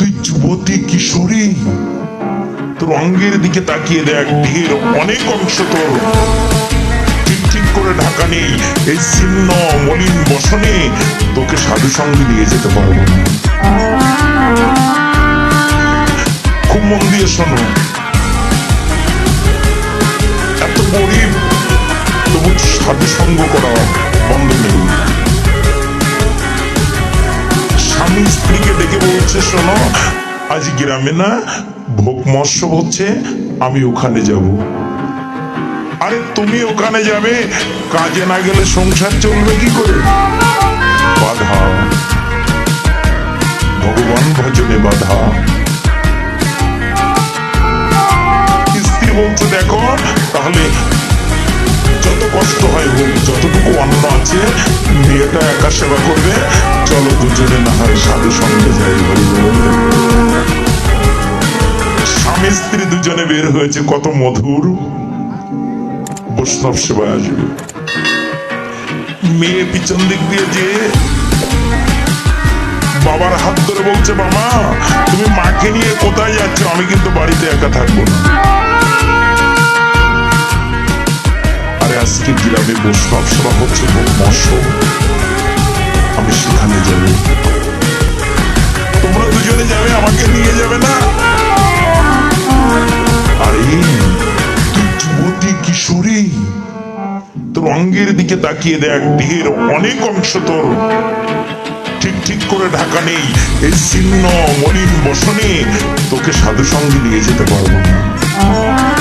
তুই যুবতী কিশোরী, তোর অঙ্গের দিকে তাকিয়ে দেখ ঢের অনেক অংশ তোর। করে ঢাকা নেই, এই মলিন বসনে তোকে সাধু সঙ্গে নিয়ে যেতে পারব খুব মন দিয়ে শোনো। এত গরিব, তবু সাধু সঙ্গ করা বন্ধ নেই। স্বামী স্ত্রীকে ডেকে বলছে, শোনো আজ গ্রামে না ভোগ মৎসব হচ্ছে, আমি ওখানে যাব। আরে তুমি ওখানে যাবে? কাজে না গেলে সংসার চলবে কি করে? বাধা। ভগবান ভজনে বাধা। স্ত্রী বলছে দেখো, তাহলে যত কষ্ট হয় হোক যতটুকু অন্ন আছে, মেয়েটা একা সেবা করবে। চলো দুজনে না হয় সাধু সঙ্গে যাই স্বামী স্ত্রী দুজনে বের হয়েছে, কত মধুর। বৈষ্ণব সেবায় আসবে। মেয়ে পিছন দিক দিয়ে যে বাবার হাত ধরে বলছে মামা তুমি মাকে নিয়ে কোথায় যাচ্ছ? আমি কিন্তু বাড়িতে একা থাকব না। আজকে গ্রামে বৈষ্ণব সভা হচ্ছে খুব আমি সেখানে যাব। তোমরা দুজনে যাবে, আমাকে নিয়ে যাবে না? আরে অঙ্গের দিকে তাকিয়ে দেখ ঢের অনেক অংশ তোর। ঠিক ঠিক করে ঢাকা নেই, এই ছিন্ন, মলিন বসনে তোকে সাধু সঙ্গে নিয়ে যেতে পারব না।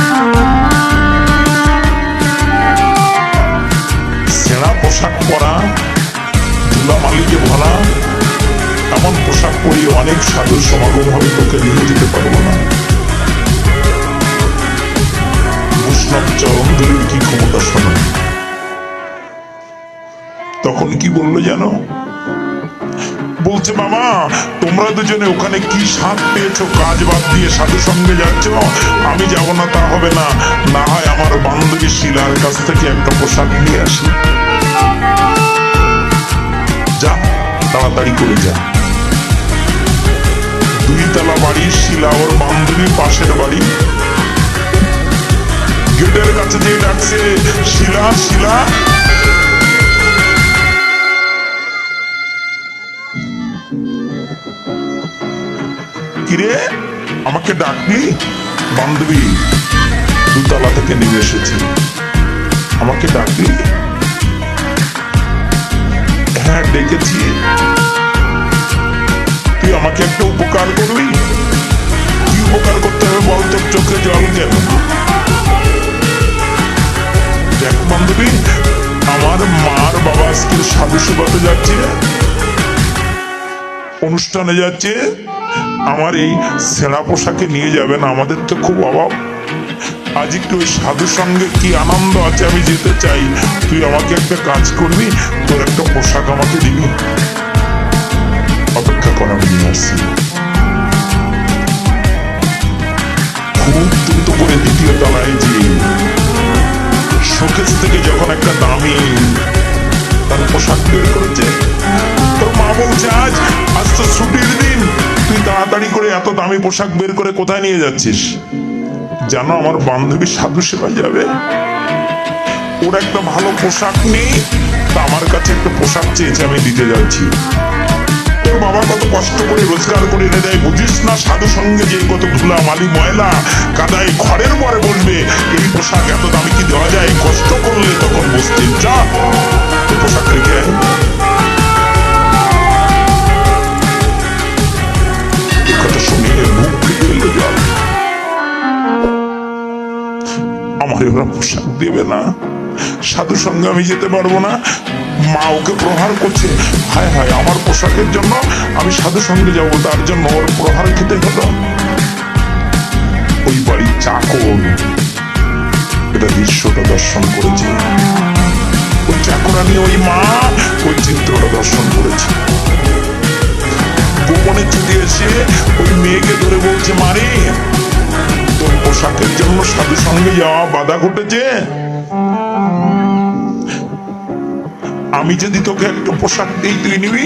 সাধুর সমাগম হবে তোকে নিয়ে যেতে পারব না। কি ক্ষমতা শোনো। তখন কি জানো? বলছে, মামা, তোমরা দুজনে ওখানে কি স্বাদ পেয়েছ? কাজ বাদ দিয়ে সাধু সঙ্গে যাচ্ছ? আমি যাব না, তা হবে না। না হয় আমার বান্ধবী শিলার কাছ থেকে একটা পোশাক নিয়ে আসি। যা, তাড়াতাড়ি করে যা। দুই তলা বাড়ি শিলা ওর বান্ধবীর পাশের বাড়ি। গেটের কাছে যে ডাকছে, শিলা শিলা। কিরে, আমাকে ডাকলি? বান্ধবী, দুতলা থেকে নেমে এসেছি। আমাকে ডাকলি? হ্যাঁ ডেকেছি। তুই আমাকে উপকার করবি কি উপকার করতে হবে চোখে জল দেখ বান্ধবী, আমার মার বাবা যাচ্ছে। অনুষ্ঠানে যাচ্ছে। আমার এই সেরা পোশাকে নিয়ে যাবেন আমাদের তো খুব অভাব। আজ একটু ওই সাধুর সঙ্গে কি আনন্দ আছে আমি যেতে চাই। তুই আমাকে একটা কাজ করবি, তোর একটা পোশাক আমাকে দিবি। কর আমি নিয়ে আসছি খুব দ্রুত করে দ্বিতীয় তলায় যে শোকেস থেকে যখন একটা দামি তার পোশাক বের করেছে, তোর মা বলছে, আজ আজ তো ছুটির দিন। তুই তাড়াতাড়ি করে এত দামি পোশাক বের করে কোথায় নিয়ে যাচ্ছিস? জানো, আমার বান্ধবী সাধু সেবা যাবে। ওর একটা ভালো পোশাক নেই, তা আমার কাছে একটা পোশাক চেয়েছে, আমি দিতে যাচ্ছি। বাবা কত কষ্ট করে রোজগার করে এনে দেয়, বুঝিস না? সাধু সঙ্গে যে কত ধুলা মালি ময়লা কাদায় ঘরের পরে বলবে, এই পোশাক এত দামি কি দেওয়া যায়? কষ্ট করলে তখন বসতে যা পোশাক রেখে আমার ওরা পোশাক দেবে না। সাধু সঙ্গে আমি যেতে পারব না। মা ওকে প্রহার করছে। হায় হায়, আমার পোশাকের জন্য আমি সাধু সঙ্গে যাব, তার জন্য ওর প্রহার খেতে হলো ওই বাড়ির চাকর এটা দৃশ্যটা দর্শন করেছে। ওই চাকরানি ওই মা, ওই চিত্রটা দর্শন করেছে। গোপনে ছুটে এসে ওই মেয়েকে ধরে বলছে মারে তোর পোশাকের জন্য সাধু সঙ্গে যাওয়া বাধা ঘটেছে? আমি যদি তোকে একটা পোশাক দিই, তুই নিবি?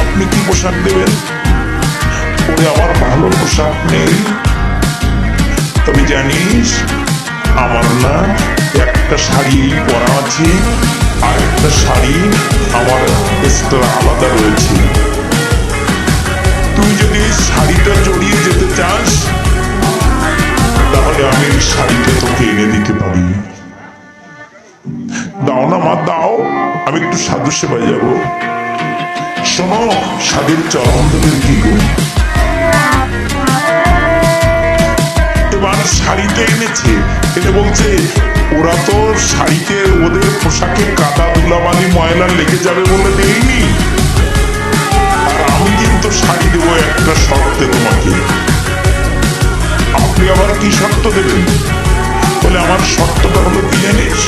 আপনি কি পোশাক দেবেন? ওরে, আমার ভালো পোশাক নেই। তবে জানিস, আমার না একটা শাড়ি পরা আছে, আর একটা শাড়ি আমার এক্সট্রা আলাদা রয়েছে। তুই যদি শাড়িটা জড়িয়ে যেতে চাস, তাহলে আমি শাড়িটা তোকে এনে দিতে দাও না, মা, দাও। আমি একটু সাধু সেবায় যাব। শোনো সাধুর চরমদের কি এবার শাড়িতে এনেছে, এটা বলছে, ওরা তো শাড়িতে ওদের পোশাকে কাদা ধুলাবালি ময়লা লেগে যাবে বলে দেয়নি। আর আমি কিন্তু শাড়ি দেবো একটা শর্তে তোমাকে। আপনি আবার কি শর্ত দেবেন? বলে আমার শর্তটা হলো কি জানিস?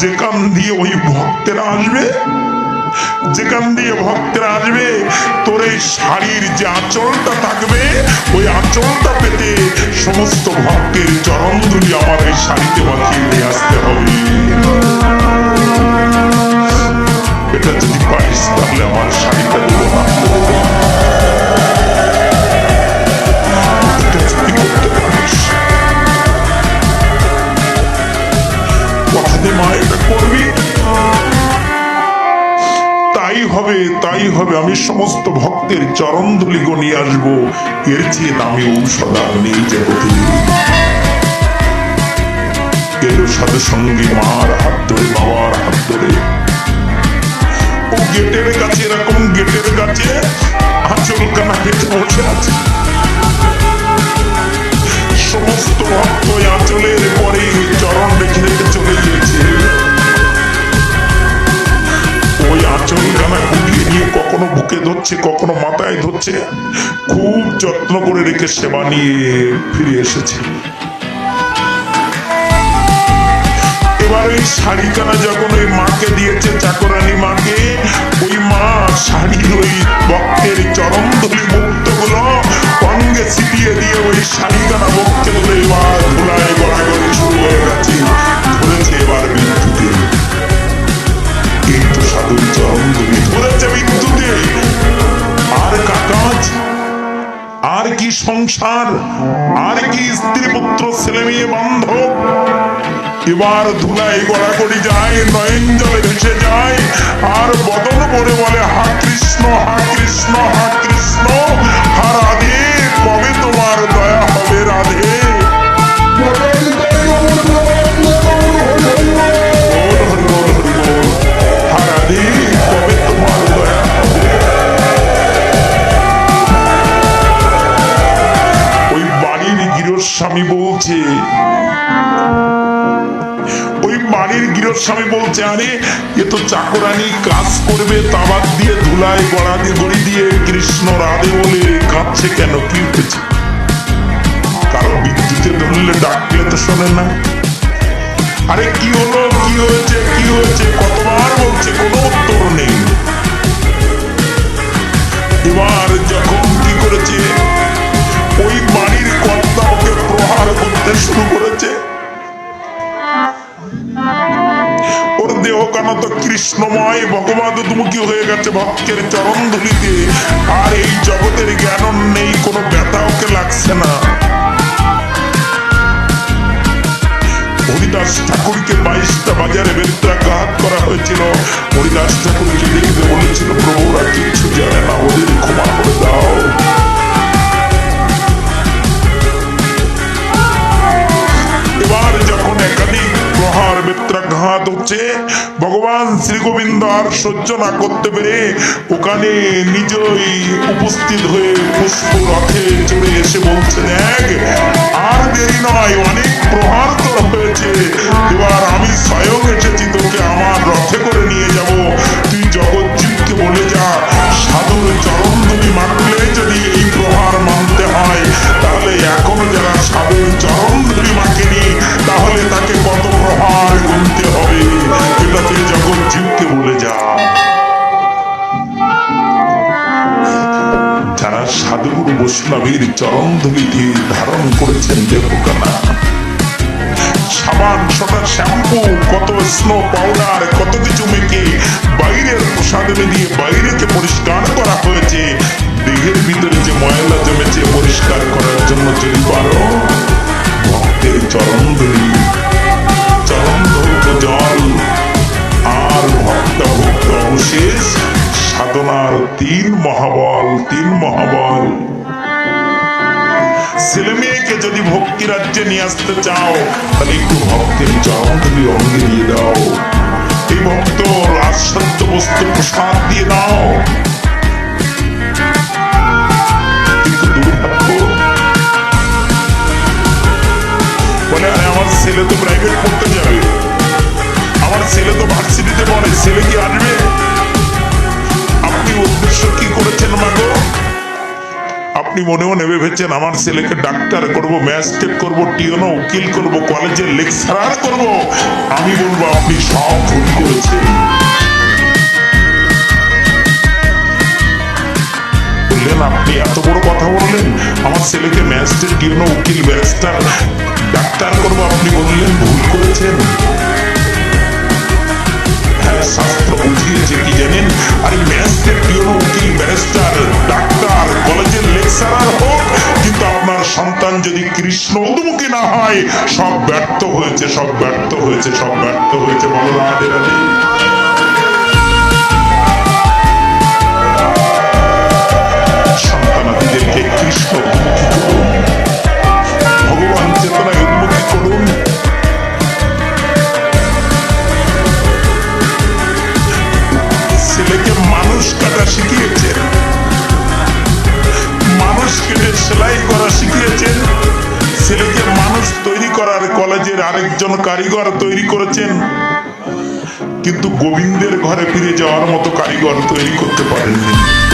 যেখান দিয়ে ওই ভক্তেরা আসবে যেখান দিয়ে ভক্তেরা আসবে, তোর এই শাড়ির যে আঁচলটা থাকবে, ওই আঁচলটা পেতে সমস্ত ভক্তের চরণ ধুলি আমার এই শাড়িতে মাখিয়ে নিয়ে আসতে হবে। এটা যদি পারিস, তাহলে আমার শাড়িটা না। কথা দে মা এটা করবি তাই হবে তাই হবে, আমি সমস্ত ভক্তের চরণ ধুলি নিয়ে আসব। এর চেয়ে দামি ঔষধ আর নেই এলো সাথে সঙ্গে মার হাত ধরে, বাবার হাত ধরে। ও গেটের কাছে, এরকম গেটের কাছে আঁচল কানা বসে আছে। সমস্ত ভক্ত আঁচলের পরে চরণ রেখে কখনো বুকে ধরছে, কখনো মাথায় ধরছে, খুব যত্ন করে রেখে সেবা নিয়ে ফিরে এসেছে। এবার ওই শাড়িখানা যখন ওই মাকে আর কি সংসার? আর কি স্ত্রী পুত্র ছেলে মেয়ে বান্ধব? এবার ধুলাই গড়াগড়ি যায়, নয়ন জলে ভেসে যায়, আর বদল করে বলে, হা কৃষ্ণ হা কৃষ্ণ হা কৃষ্ণ, হা রাধে, কবে তোমার দয়া হবে রাধে? গৃহস্বামী বলছে, ওই বাড়ির গৃহস্বামী বলছে, আরে, এ তো চাকরানি কাজ করবে তাবাদ দিয়ে ধুলায় গড়া গড়ি দিয়ে, কৃষ্ণ রাধে বলে কাঁদছে কেন, কি উঠেছে কারও বিদ্যুতে ধরলে ডাকলে তো শোনে না। আরে, কি হলো, কি হয়েছে কি হয়েছে? কতবার বলছে, কোনো উত্তর নেই। এবার যখন কি করেছে, ওই কর্তা ওকে করতে শুরু করেছে। ওর দেহ কেন তো কৃষ্ণময়, ভগবান দুমুখী হয়ে গেছে ভক্তের চরণ ধুলিতে। আর এই জগতের জ্ঞান নেই, কোনো ব্যথা ওকে লাগছে না। হরিদাস ঠাকুরকে বাইশটা বাজারে বেত্রাঘাত করা হয়েছিল। হরিদাস ঠাকুরকে দেখতে বলেছিল, প্রভুরা কিচ্ছু জানে না, ওদের ক্ষমা করে দাও। হচ্ছে ভগবান শ্রীগোবিন্দ আর সহ্য না করতে পেরে ওখানে নিজেই উপস্থিত হয়ে পুষ্প রথে চলে এসে বলছেন, এক, আর দেরি নয়, অনেক প্রহার তোর হয়েছে। এবার আমি স্বয়ং এসেছি তোকে আমার রথে পদবিধি ধারণ করেছেন দেবকানা সাবান সোটা শ্যাম্পু, কত স্নো পাউডার, কত কিছু মেখে বাইরের প্রসাদ দিয়ে বাইরেকে পরিষ্কার করা হয়েছে। দেহের ভিতরে যে ময়লা জমেছে, পরিষ্কার করার জন্য যদি পারো ভক্তের চরণ ধরি চরণ ধৌত জল, আর ভক্ত ভক্ত অবশেষ সাধনার তিন মহাবল তিন মহাবল। ছেলে মেয়েকে যদি ভক্তি রাজ্যে নিয়ে আসতে চাও, তাহলে একটু ভক্তের তুমি অঙ্গে দিয়ে দাও। এই ভক্ত রাজসত্য বস্তু প্রসাদ দিয়ে দাও। বলে, আরে, আমার ছেলে তো প্রাইভেট পড়তে যাবে। আমার ছেলে তো ভার্সিটিতে পড়ে, ছেলে কি আসবে আপনি উদ্দেশ্য কি করেছেন, মাগো? আপনি মনে মনে ভেবেছেন আমার ছেলেকে ডাক্তার করব, ম্যাজিস্ট্রেট করব, টিউনো উকিল করব, কলেজের লেকচারার করব। আমি বলব, আপনি সব ভুল করেছেন। বললেন, আপনি এত বড় কথা বললেন, আমার ছেলেকে ম্যাজিস্ট্রেট, টিউনো উকিল, ব্যারিস্টার, ডাক্তার করব, আপনি বললেন, ভুল করেছেন। হ্যাঁ শাস্ত্র বুঝিয়েছে, কি জানেন? আরে, ম্যাজিস্ট্রেট, টিউনো উকিল, ব্যারিস্টার কলেজের হোক, কিন্তু আপনার সন্তান যদি কৃষ্ণ উদ্মুখী না হয়, সব ব্যর্থ হয়েছে, সব ব্যর্থ হয়েছে, সব ব্যর্থ হয়েছে, বলো রাধে কৃষ্ণ ভগবান চেতনায় উদ্মুখী করুন। আরেকজন কারিগর তৈরি করেছেন। কিন্তু গোবিন্দের ঘরে ফিরে যাওয়ার মতো কারিগর তৈরি করতে পারেননি।